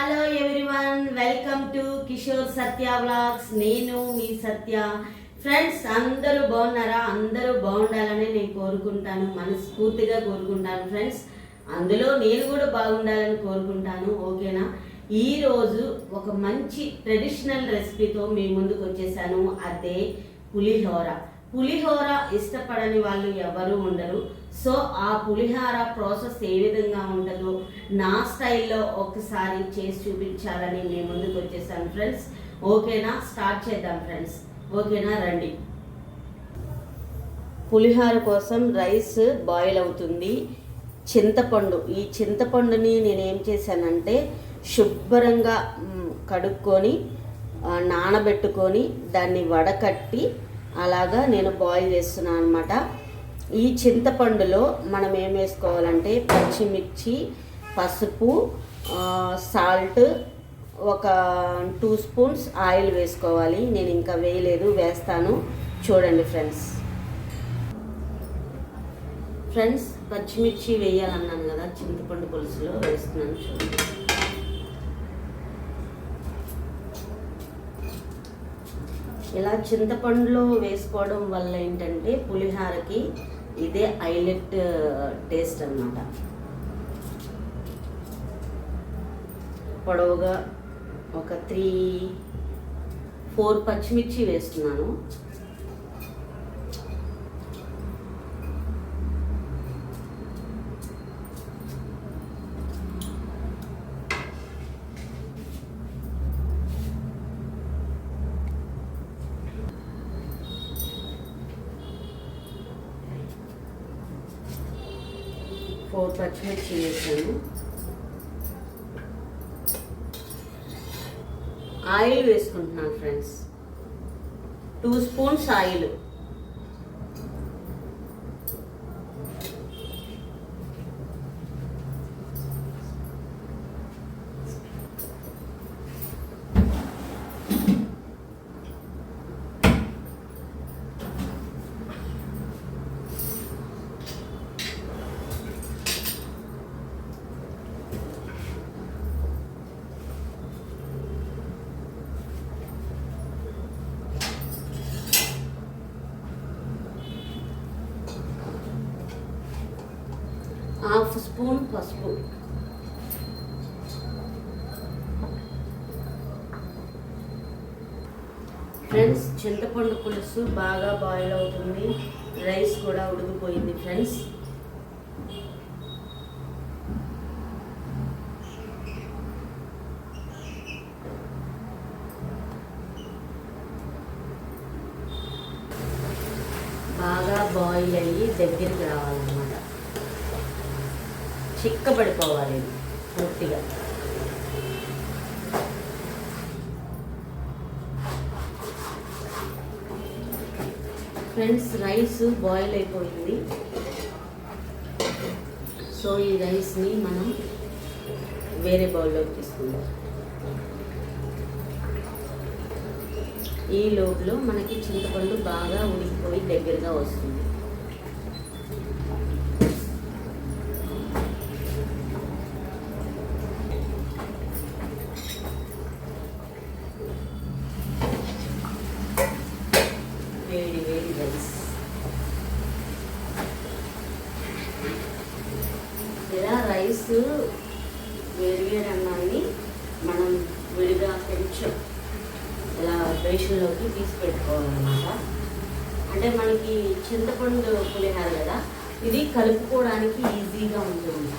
Hello everyone welcome to Kishore Satya vlogs నేను మీ సత్య. Friends అందరూ బాగున్నారా? అందరూ బాగుండాలని నేను కోరుకుంటాను మనస్ఫూర్తిగా కోరుకుంటాను ఫ్రెండ్స్ అందులో నేను కూడా బాగుండాలని కోరుకుంటాను ఓకేనా? ఈరోజు ఒక మంచి ట్రెడిషనల్ రెసిపీతో మీ ముందుకు వచ్చేసాను. అదే పులిహోర. పులిహోర ఇష్టపడని వాళ్ళు ఎవరు ఉండరు. సో ఆ పులిహోర ప్రాసెస్ ఏ విధంగా ఉండదో నా స్టైల్లో ఒకసారి చేసి చూపించాలని నేను ముందుకు వచ్చేసాను ఫ్రెండ్స్. ఓకేనా? స్టార్ట్ చేద్దాం ఫ్రెండ్స్. ఓకేనా? రండి. పులిహోర కోసం రైస్ బాయిల్ అవుతుంది. చింతపండు. ఈ చింతపండుని నేను ఏం చేశానంటే శుభ్రంగా కడుక్కొని నానబెట్టుకొని దాన్ని వడకట్టి అలాగా నేను బాయిల్ చేస్తున్నాను అనమాట ఈ చింతపండులో మనం ఏం వేసుకోవాలంటే పచ్చిమిర్చి పసుపు సాల్ట్ ఒక టూ స్పూన్స్ ఆయిల్ వేసుకోవాలి. నేను ఇంకా వేయలేదు వేస్తాను. చూడండి ఫ్రెండ్స్. ఫ్రెండ్స్ పచ్చిమిర్చి వేయాలన్నాను కదా చింతపండు పులుసులో వేస్తున్నాను చూడండి. ఇలా చింతపండులో వేసుకోవడం వల్ల ఏంటంటే పులిహారకి ఇదే ఐలెట్ టేస్ట్ అన్నమాట. పొడవుగా ఒక త్రీ ఫోర్ పచ్చిమిర్చి వేస్తున్నాను ఫోర్ పచ్చిమిర్చి వేసాను ఆయిల్ వేసుకుంటున్నాను friends. Two spoons oil half spoon పసుపు. ఫ్రెండ్స్ చింతపండు పులుసు బాగా బాయిల్ అవుతుంది. రైస్ కూడా ఉడికిపోయింది ఫ్రెండ్స్. బాగా బాయిల్ అయ్యి దగ్గరికి రావాలి. చిక్కబడిపోవాలి పూర్తిగా. ఫ్రెండ్స్ రైస్ బాయిల్ అయిపోయింది. సో ఈ రైస్ని మనం వేరే బౌల్లోకి తీసుకుందాం. ఈ లోపల మనకి చింతపండు బాగా ఉడికిపోయి దగ్గరగా వస్తుంది వేడి వేడి రైస్ ఇలా రైస్ వేడి వేడి అన్నాన్ని మనం విడిగా కొంచెం రేషన్లోకి తీసి పెట్టుకోవాలన్నమాట అంటే మనకి చింతపండు పులిహార కదా ఇది కలుపుకోవడానికి ఈజీగా ఉంటుంది.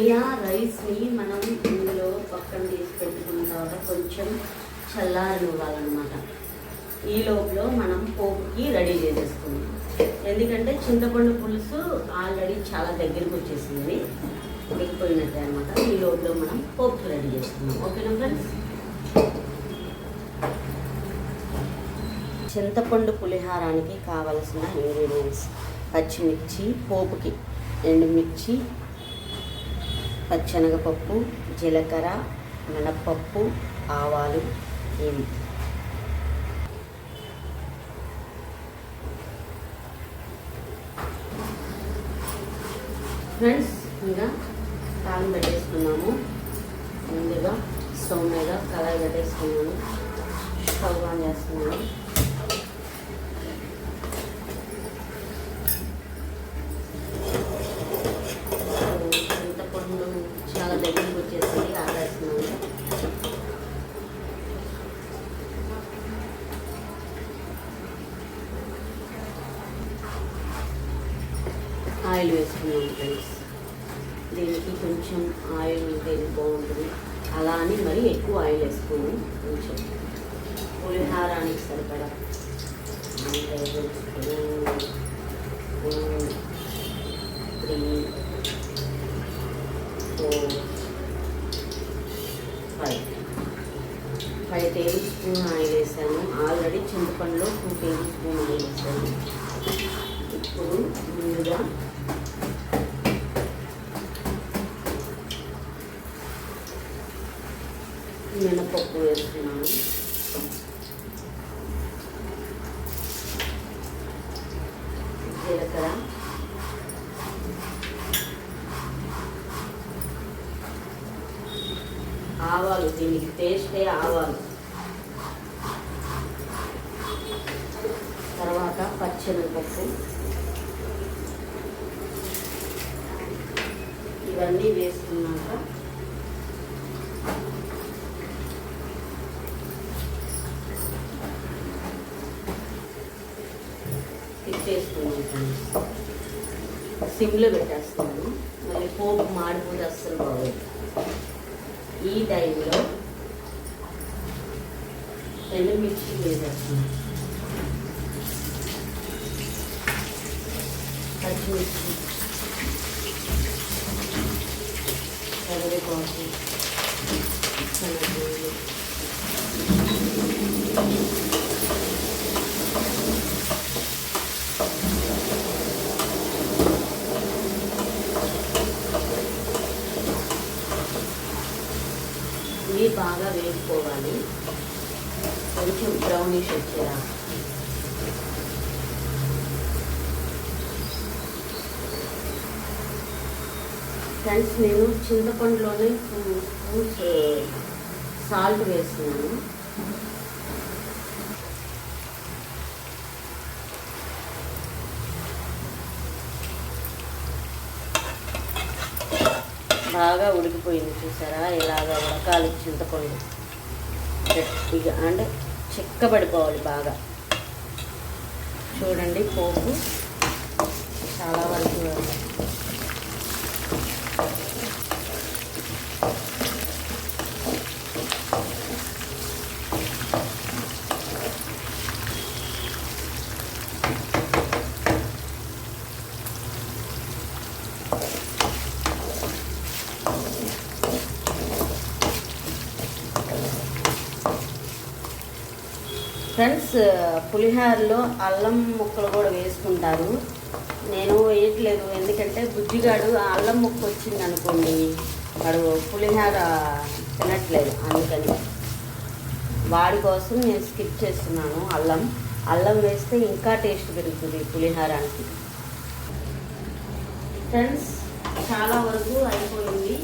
ఇలా రైస్ని మనం ఇందులో పక్కన తీసి పెట్టుకున్న తర్వాత కొంచెం చల్లారనివ్వాలన్నమాట ఈ లోపల మనం పోపుకి రెడీ చేసేసుకుందాం. ఎందుకంటే చింతపండు పులుసు ఆల్రెడీ చాలా దగ్గరికి వచ్చేసింది ఎక్కిపోయినట్టే అనమాట ఈ లోపల మనం పోపుకి రెడీ చేసుకుందాం ఓకేనా ఫ్రెండ్స్? చింతపండు పులిహారానికి కావలసిన ఇంగ్రీడియంట్స్ పచ్చిమిర్చి పోపుకి ఎండుమిర్చి పచ్చనగపప్పు జీలకర్ర మినప్పప్పు ఆవాలు ఇవి ఫ్రెండ్స్ ఇంకా తాళం పెట్టేసుకున్నాము. ముందుగా స్టవ్ మీద కళాయి పెట్టేసుకున్నాను స్టవ్ ఆన్ చేస్తున్నాను చింతపండు చాలా దగ్గరికి వచ్చేసింది ఆడేస్తున్నాను ఆయిల్ వేసుకున్నాం ఫ్రెండ్స్ దీనికి కొంచెం ఆయిల్ ఉంటేనే బాగుంటుంది అలా అని మరీ ఎక్కువ ఆయిల్ వేసుకుని కొంచెం పులిహారానికి సరిపడా one tablespoon three four five five tablespoon oil వేసాను. ఆల్రెడీ చింతపండులో టూ టేబుల్ స్పూన్ ఆయిల్ వేసాను. ఇప్పుడు ముందుగా మినపప్పు వేస్తున్నాను జీలకర్ర ఆవాలు దీనికి టేస్టే ఆవాలు. తర్వాత పచ్చెనగపప్పు ఇవన్నీ వేసుకున్నాక తిప్పేసుకున్నాను. సిమ్లో పెట్టేస్తాను మళ్ళీ పోపు మాడిపోతే అస్సలు బాగోదు. ఈ టైంలో ఎండుమిర్చి వేసేస్తున్నాను పచ్చిమిర్చి కరివేపాకు ఇవి బాగా వేసుకోవాలి. కొంచెం బ్రౌనిష్ వచ్చేలా. ఫ్రెండ్స్ నేను చింతపండులోనే ఫ్రూట్స్ సాల్ట్ వేస్తున్నాను. బాగా ఉడికిపోయింది చూసారా? ఇలాగ ఉడకాలి చింతపండు. గట్టిగా అంటే చిక్కబడిపోవాలి బాగా. చూడండి పోపు. చాలా వరకు ఫ్రెండ్స్ పులిహోరలో అల్లం ముక్కలు కూడా వేసుకుంటారు. నేను వేయట్లేదు ఎందుకంటే బుజ్జిగాడు ఆ అల్లం ముక్క వచ్చింది అనుకోండి వాడు పులిహోర తినట్లేదు అందుకని. వాడి కోసం నేను స్కిప్ చేస్తున్నాను అల్లం. అల్లం వేస్తే ఇంకా టేస్ట్ పెరుగుతుంది పులిహారానికి. ఫ్రెండ్స్ చాలా వరకు అయిపోయింది.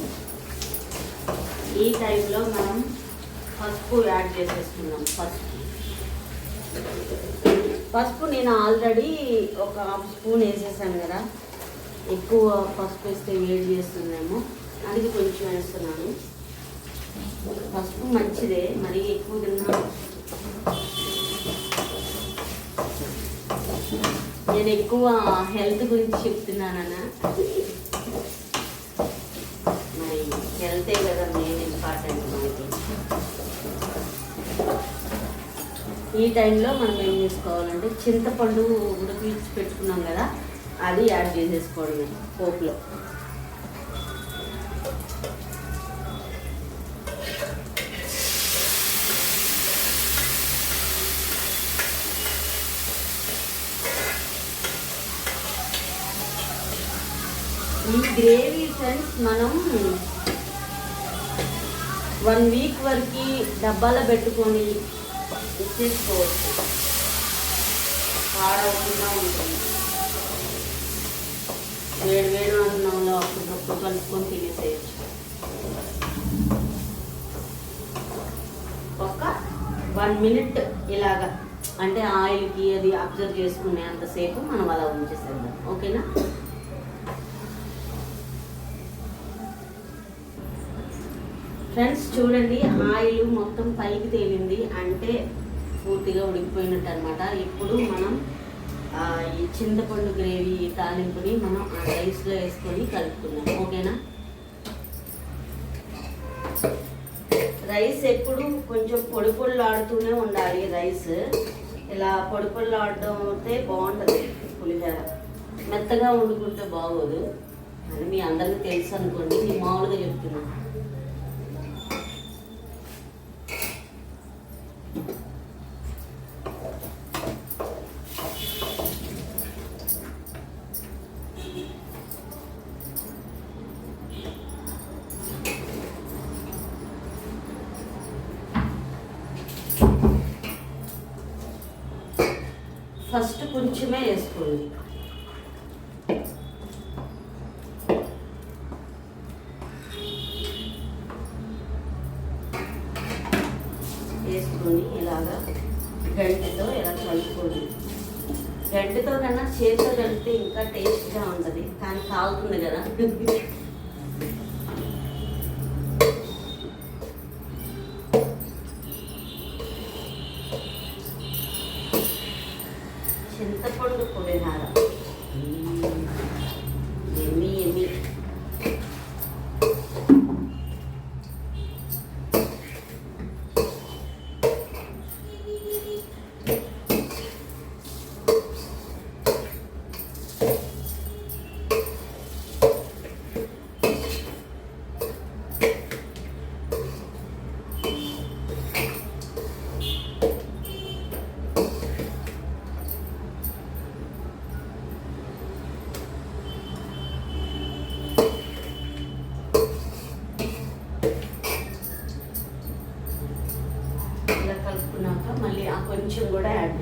ఈ టైంలో మనం పసుపు యాడ్ చేసేస్తున్నాం పసుపు. పసుపు నేను ఆల్రెడీ ఒక హాఫ్ స్పూన్ వేసేసాను కదా. ఎక్కువ పసుపు వేస్తే వేడి చేస్తుందేమో అందుకే కొంచెం వేస్తున్నాను. పసుపు మంచిదే మరి ఎక్కువ తిన్నా. నేను ఎక్కువ హెల్త్ గురించి చెప్తున్నానన్నా. మరి హెల్తే కదా మెయిన్ ఇంపార్టెంట్ మనకి ఈ టైంలో మనం ఏం చేసుకోవాలంటే చింతపండు ఉడికించి పెట్టుకున్నాం కదా అది యాడ్ చేసేసుకోవడమే పోపులో. ఈ గ్రేవీ ఫ్రెండ్స్ మనం వన్ వీక్ వరకు డబ్బాలో పెట్టుకొని ఇచ్చేసుకోవచ్చు పాడవకుండా ఉంటుంది. వేడి వేడి అన్నంలో అప్పుడప్పుడు కలుపుకొని తినేసేయచ్చు. ఒక వన్ మినిట్ ఇలాగా అంటే ఆయిల్కి అది అబ్జర్వ్ చేసుకునే అంతసేపు మనం అలా ఉంచేసేద్దాం. ఓకేనా? ఫ్రెండ్స్ చూడండి ఆయిల్ మొత్తం పైకి తేలింది. అంటే పూర్తిగా ఉడికిపోయినట్టు అనమాట ఇప్పుడు మనం ఈ చింతపండు గ్రేవీ తాలింపుని మనం ఆ రైస్లో వేసుకొని కలుపుకుందాం. ఓకేనా? రైస్ ఎప్పుడు కొంచెం పొడి ఆడుతూనే ఉండాలి రైస్. ఇలా పొడి ఆడడం అయితే బాగుంటుంది పులిహోర. మెత్తగా వండుకుంటే బాగోదు. అని మీ అందరికీ తెలుసు అనుకోండి నేను మామూలుగా చెప్తున్నాను కొంచెమే వేసుకోండి. వేసుకొని ఇలాగా గంటతో ఇలా కలుపుకోండి. గంటతో కన్నా చేతితో కలిపితే ఇంకా టేస్ట్గా ఉంటుంది. కానీ కాలుతుంది కదా.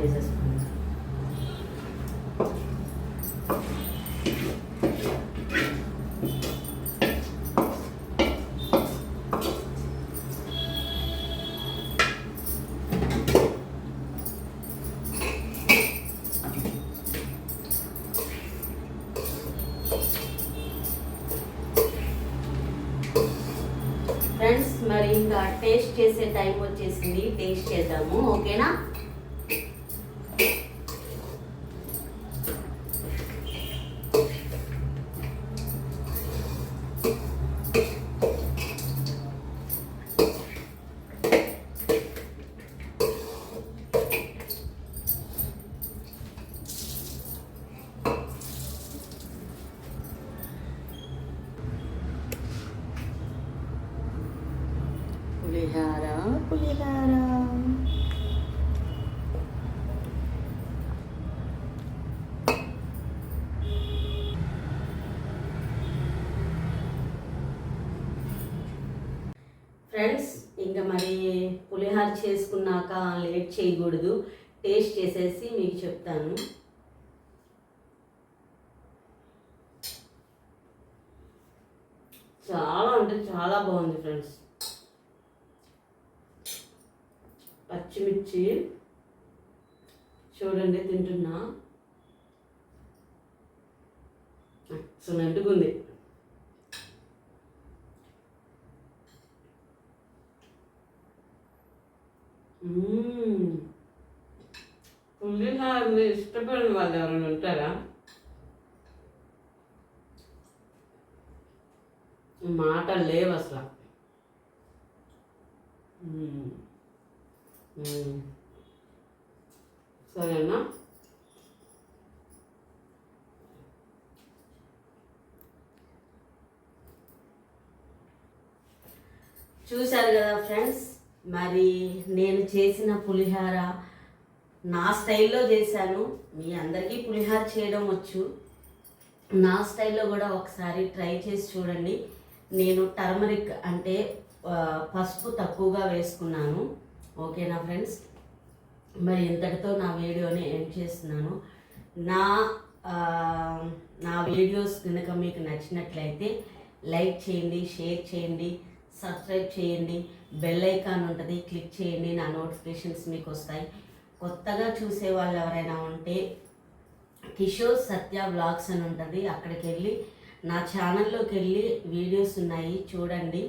కూడా యాడ్ చేసేసుకుందాం ఫ్రెండ్స్ మరి ఇంకా టేస్ట్ చేసే టైం వచ్చేసింది. టేస్ట్ చేద్దాము. ఓకేనా పులిహార పులిహార. ఫ్రెండ్స్ ఇంకా మరి పులిహార చేసుకున్నాక లేట్ చేయకూడదు. టేస్ట్ చేసేసి మీకు చెప్తాను. చాలా అంటే చాలా బాగుంది ఫ్రెండ్స్. పచ్చిమిర్చి చూడండి తింటున్నా. ఎక్సలెంట్గా ఉంది. పులిహారని ఇష్టపడిన వాళ్ళు ఎవరైనా ఉంటారా? మాటలు లేవు అసలు. సరేనా? చూశారు కదా ఫ్రెండ్స్ మరి నేను చేసిన పులిహార నా స్టైల్లో చేశాను. మీ అందరికీ పులిహార చేయడం వచ్చు. నా స్టైల్లో కూడా ఒకసారి ట్రై చేసి చూడండి. నేను టర్మరిక్ అంటే పసుపు తక్కువగా వేసుకున్నాను. ఓకేనా ఫ్రెండ్స్? మరి ఇంతటితో నా వీడియోని ఎండ్ చేస్తున్నాను. నా నా వీడియోస్ కనుక మీకు నచ్చినట్లయితే లైక్ చేయండి షేర్ చేయండి సబ్స్క్రైబ్ చేయండి బెల్ ఐకాన్ ఉంటుంది క్లిక్ చేయండి నా నోటిఫికేషన్స్ మీకు వస్తాయి. కొత్తగా చూసే వాళ్ళు ఎవరైనా ఉంటే కిషోర్ సత్య వ్లాగ్స్ అని ఉంటుంది అక్కడికి వెళ్ళి నా ఛానల్లోకి వెళ్ళి వీడియోస్ ఉన్నాయి చూడండి.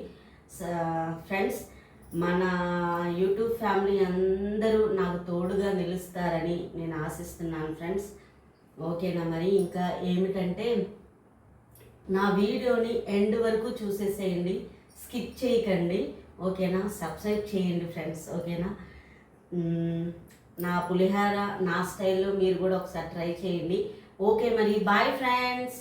ఫ్రెండ్స్ మన యూట్యూబ్ ఫ్యామిలీ అందరూ నాకు తోడుగా నిలుస్తారని నేను ఆశిస్తున్నాను ఫ్రెండ్స్. ఓకేనా మరి? ఇంకా ఏమిటంటే నా వీడియోని ఎండ్ వరకు చూసేసేయండి. స్కిప్ చేయకండి. ఓకేనా? సబ్స్క్రైబ్ చేయండి ఫ్రెండ్స్. ఓకేనా? నా పులిహార నా స్టైల్లో మీరు కూడా ఒకసారి ట్రై చేయండి. ఓకే మరి. Bye friends.